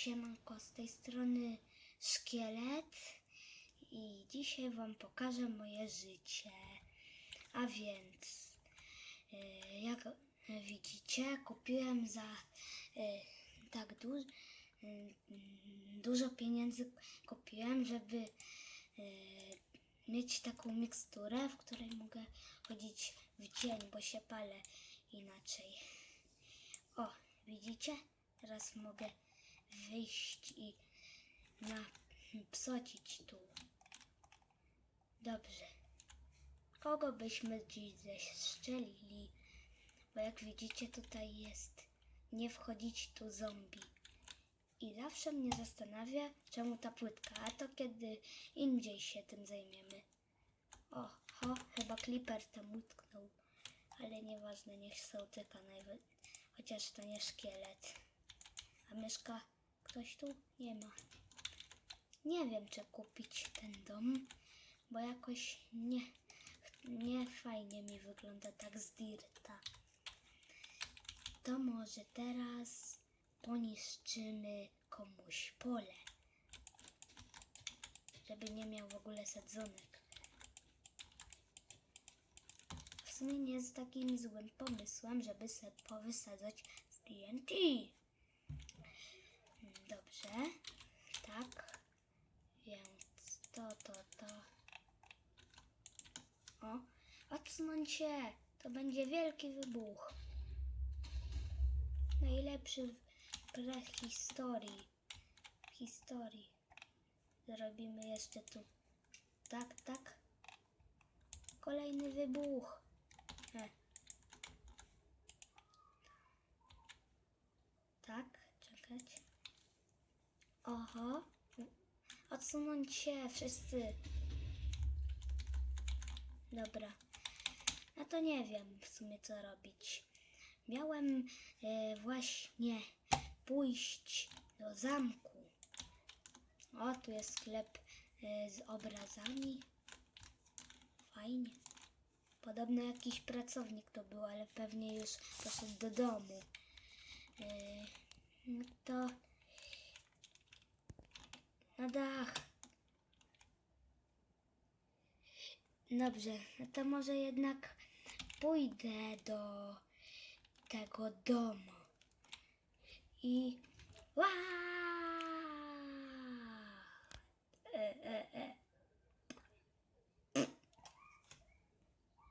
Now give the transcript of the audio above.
Siemanko, z tej strony Szkielet i dzisiaj Wam pokażę moje życie. A więc, y, jak widzicie, kupiłem za y, tak du- y, dużo pieniędzy kupiłem, żeby mieć taką miksturę, w której mogę chodzić w dzień, bo się palę inaczej. O, widzicie? Teraz mogę wyjść i napsocić tu. Dobrze. Kogo byśmy dziś zestrzelili? Bo jak widzicie tutaj jest nie wchodzić tu zombie. I zawsze mnie zastanawia, czemu ta płytka, a to kiedy indziej się tym zajmiemy. O, ho, chyba Clipper tam utknął. Ale nieważne, niech się utyka najwy... Chociaż to nie szkielet. A mieszka ktoś tu? Nie ma. Nie wiem, czy kupić ten dom, bo jakoś nie, nie fajnie mi wygląda tak z dirta. To może teraz poniszczymy komuś pole, żeby nie miał w ogóle sadzonek. W sumie nie jest takim złym pomysłem, żeby sobie powysadzać z TNT. Dobrze, tak. Więc to, to, to. O, odsunąć się. To będzie wielki wybuch. Najlepszy w prehistorii. Historii. Zrobimy jeszcze tu. Tak, tak. Kolejny wybuch. E. Tak, czekać. Oho. Odsunąć się wszyscy. Dobra. No to nie wiem w sumie co robić. Miałem e, właśnie pójść do zamku. O, tu jest sklep e, z obrazami. Fajnie. Podobno jakiś pracownik to był, ale pewnie już poszedł do domu. No to na dach. Dobrze, no to może jednak pójdę do tego domu. I. Ła!